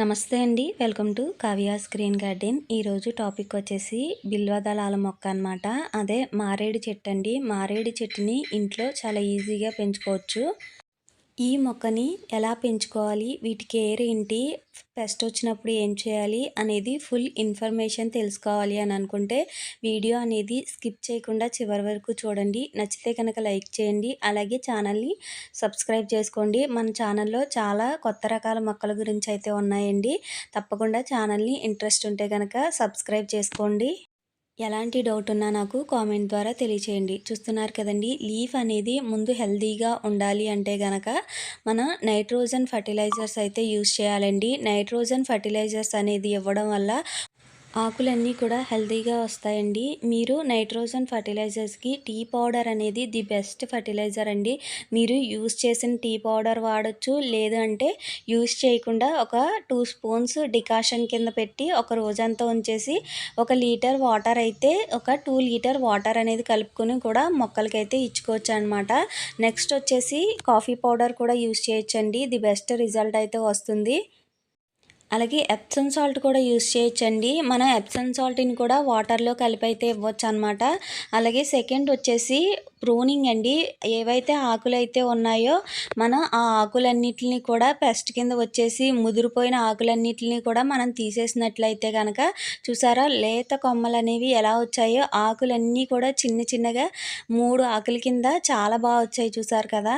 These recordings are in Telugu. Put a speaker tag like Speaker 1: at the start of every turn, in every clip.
Speaker 1: నమస్తే అండి. Welcome to Kavya's green garden. ఈరోజు టాపిక్ వచ్చేసి బిల్వదళాల మొక్క అనమాట అదే మారేడు చెట్టు అండి. మారేడు చెట్టుని ఇంట్లో చాలా ఈజీగా పెంచుకోవచ్చు. ఈ మొక్కని ఎలా పెంచుకోవాలి? వీటి కేర్ ఏంటి? పెస్ట్ వచ్చినప్పుడు ఏం చేయాలి? అనేది ఫుల్ ఇన్ఫర్మేషన్ తెలుసుకోవాలి అని అనుకుంటే వీడియో అనేది స్కిప్ చేయకుండా చివరి వరకు చూడండి. నచ్చితే కనుక లైక్ చేయండి. అలాగే ఛానల్ని సబ్స్క్రైబ్ చేసుకోండి. మన ఛానల్లో చాలా కొత్త రకాల మొక్కల గురించి అయితే ఉన్నాయండి. తప్పకుండా ఛానల్ని ఇంట్రెస్ట్ ఉంటే కనుక సబ్స్క్రైబ్ చేసుకోండి. ఎలాంటి డౌట్ ఉన్నా నాకు కామెంట్ ద్వారా తెలియచేయండి. చూస్తున్నారు కదండి లీఫ్ అనేది ముందు హెల్తీగా ఉండాలి అంటే గనక మన నైట్రోజన్ ఫర్టిలైజర్స్ అయితే యూస్ చేయాలండి. నైట్రోజన్ ఫర్టిలైజర్స్ అనేది ఇవ్వడం వల్ల ఆకులన్నీ కూడా హెల్తీగా వస్తాయండి. మీరు నైట్రోజన్ ఫర్టిలైజర్స్కి టీ పౌడర్ అనేది ది బెస్ట్ ఫర్టిలైజర్ అండి. మీరు యూస్ చేసిన టీ పౌడర్ వాడచ్చు లేదంటే యూస్ చేయకుండా ఒక టూ స్పూన్స్ డికాషన్ కింద పెట్టి ఒక రోజంతా ఉంచేసి ఒక లీటర్ వాటర్ అయితే ఒక టూ లీటర్ వాటర్ అనేది కలుపుకొని కూడా మొక్కలకైతే ఇచ్చుకోవచ్చు అనమాట నెక్స్ట్ వచ్చేసి కాఫీ పౌడర్ కూడా యూస్ చేయొచ్చండి. ది బెస్ట్ రిజల్ట్ అయితే వస్తుంది. అలాగే ఎప్సన్ సాల్ట్ కూడా యూస్ చేయొచ్చండి. మన ఎప్సన్ సాల్ట్ని కూడా వాటర్లో కలిపి అయితే ఇవ్వచ్చు అనమాట అలాగే సెకండ్ వచ్చేసి ప్రూనింగ్ అండి. ఏవైతే ఆకులు అయితే ఉన్నాయో మనం ఆ ఆకులన్నిటిని కూడా పెస్ట్ కింద వచ్చేసి ముదిరిపోయిన ఆకులన్నిటిని కూడా మనం తీసేసినట్లయితే కనుక చూసారా? లేత కొమ్మలు అనేవి ఎలా వచ్చాయో ఆకులన్నీ కూడా చిన్న చిన్నగా మూడు ఆకుల కింద చాలా బాగా వచ్చాయి చూసారు కదా?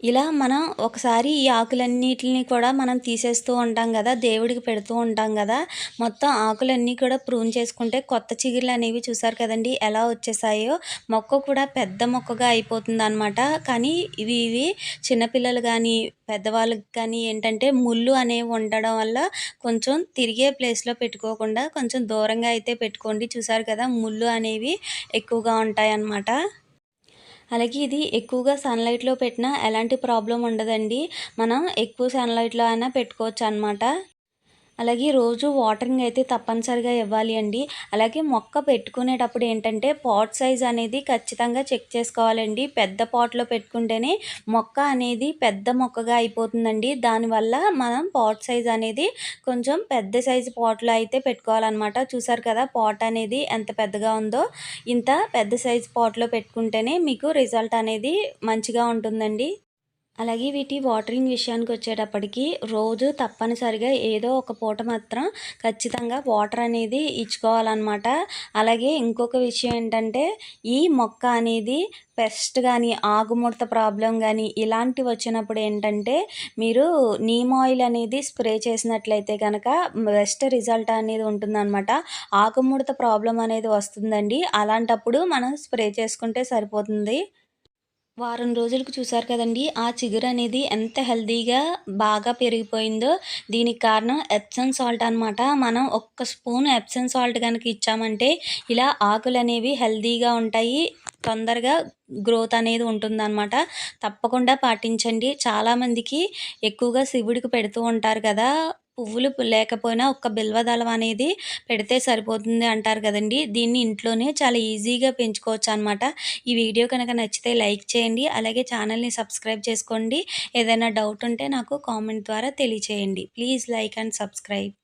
Speaker 1: ఇలా మనం ఒకసారి ఈ ఆకులన్నిటిని కూడా మనం తీసేస్తూ ఉంటాం కదా దేవుడికి పెడుతూ ఉంటాం కదా మొత్తం ఆకులన్నీ కూడా ప్రూన్ చేసుకుంటే కొత్త చిగురులు అనేవి చూసారు కదండి ఎలా వచ్చేసాయో. మొక్క కూడా పెద్ద మొక్కగా అయిపోతుంది అనమాట కానీ ఇవి ఇవి చిన్నపిల్లలు కానీ పెద్దవాళ్ళకి కానీ ఏంటంటే ముళ్ళు అనేవి ఉండడం వల్ల కొంచెం తిరిగే ప్లేస్లో పెట్టుకోకుండా కొంచెం దూరంగా అయితే పెట్టుకోండి. చూసారు కదా ముళ్ళు అనేవి ఎక్కువగా ఉంటాయన్నమాట. అలాగే ఇది ఎక్కువగా సన్లైట్లో పెట్టినా ఎలాంటి ప్రాబ్లం ఉండదండి. మనం ఎక్కువ సన్లైట్లో అయినా పెట్టుకోవచ్చు అనమాట అలాగే రోజు వాటరింగ్ అయితే తప్పనిసరిగా ఇవ్వాలి అండి. అలాగే మొక్క పెట్టుకునేటప్పుడు ఏంటంటే పాట్ సైజ్ అనేది ఖచ్చితంగా చెక్ చేసుకోవాలండి. పెద్ద పాట్లో పెట్టుకుంటేనే మొక్క అనేది పెద్ద మొక్కగా అయిపోతుందండి. దానివల్ల మనం పాట్ సైజ్ అనేది కొంచెం పెద్ద సైజు పాట్లో అయితే పెట్టుకోవాలన్నమాట. చూసారు కదా పాట్ అనేది ఎంత పెద్దగా ఉందో. ఇంత పెద్ద సైజు పాట్లో పెట్టుకుంటేనే మీకు రిజల్ట్ అనేది మంచిగా ఉంటుందండి. అలాగే వీటి వాటరింగ్ విషయానికి వచ్చేటప్పటికి రోజు తప్పనిసరిగా ఏదో ఒక పూట మాత్రం ఖచ్చితంగా వాటర్ అనేది ఇచ్చుకోవాలన్నమాట. అలాగే ఇంకొక విషయం ఏంటంటే ఈ మొక్క అనేది పెస్ట్ కానీ ఆకుముడత ప్రాబ్లం కానీ ఇలాంటివి వచ్చినప్పుడు ఏంటంటే మీరు నీమ్ ఆయిల్ అనేది స్ప్రే చేసినట్లయితే కనుక బెస్ట్ రిజల్ట్ అనేది ఉంటుందన్నమాట. ఆకుముడత ప్రాబ్లం అనేది వస్తుందండి. అలాంటప్పుడు మనం స్ప్రే చేసుకుంటే సరిపోతుంది. వారం రోజులకు చూసారు కదండి ఆ చిగురు అనేది ఎంత హెల్దీగా బాగా పెరిగిపోయిందో. దీనికి కారణం ఎప్సన్ సాల్ట్ అనమాట మనం ఒక్క స్పూన్ ఎప్సన్ సాల్ట్ కనుక ఇచ్చామంటే ఇలా ఆకులు అనేవి హెల్దీగా ఉంటాయి తొందరగా గ్రోత్ అనేది ఉంటుందన్నమాట. తప్పకుండా పాటించండి. చాలామందికి ఎక్కువగా శివుడికి పెడుతూ ఉంటారు కదా పువ్వులు లేకపోయినా ఒక్క బిల్వదళం అనేది పెడితే సరిపోతుంది అంటారు కదండి. దీన్ని ఇంట్లోనే చాలా ఈజీగా పెంచుకోవచ్చు అనమాట ఈ వీడియో కనుక నచ్చితే లైక్ చేయండి. అలాగే ఛానల్ని సబ్స్క్రైబ్ చేసుకోండి. ఏదైనా డౌట్ ఉంటే నాకు కామెంట్ ద్వారా తెలియచేయండి. Please like and subscribe.